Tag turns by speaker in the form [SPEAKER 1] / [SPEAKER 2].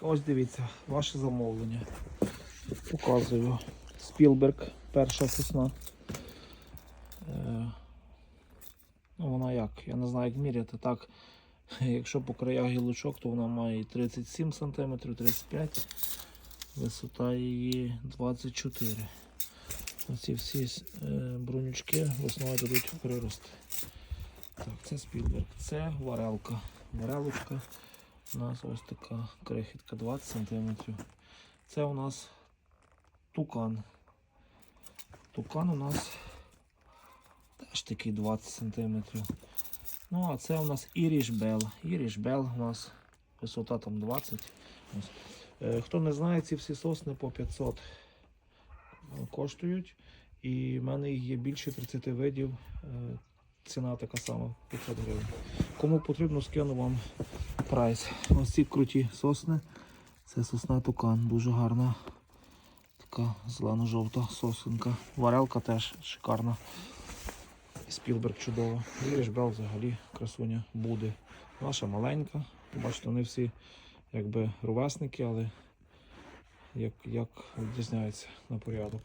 [SPEAKER 1] ось дивіться, ваше замовлення. Показую. Спілберг, перша сосна. Е, ну, вона як? Я не знаю, як міряти. Так, якщо по краях гілочок, то вона має 37 см, 35 Висота її 24 Оці всі е, бронючки весною дадуть прирости. Так, це спілберг. Це варелка. Варелочка у нас ось така крихітка 20 см. Це у нас тукан. Тукан у нас теж такий 20 см. Ну, а це у нас. Irish Bell у нас висота там 20. Ось. Е, Хто не знає, ці всі сосни по 500 коштують. І в мене їх є більше 30 видів. Е, Ціна така сама 500 гривень. Кому потрібно, скину вам прайс. Ось ці круті сосни. Це сосна тукан, дуже гарна. Така зелено-жовта сосенка. Варелка теж шикарна. Спілберг чудово. Бел взагалі красуня буде. Наша маленька. Бачите, вони всі якби ровесники, але як, як відрізняються на порядок.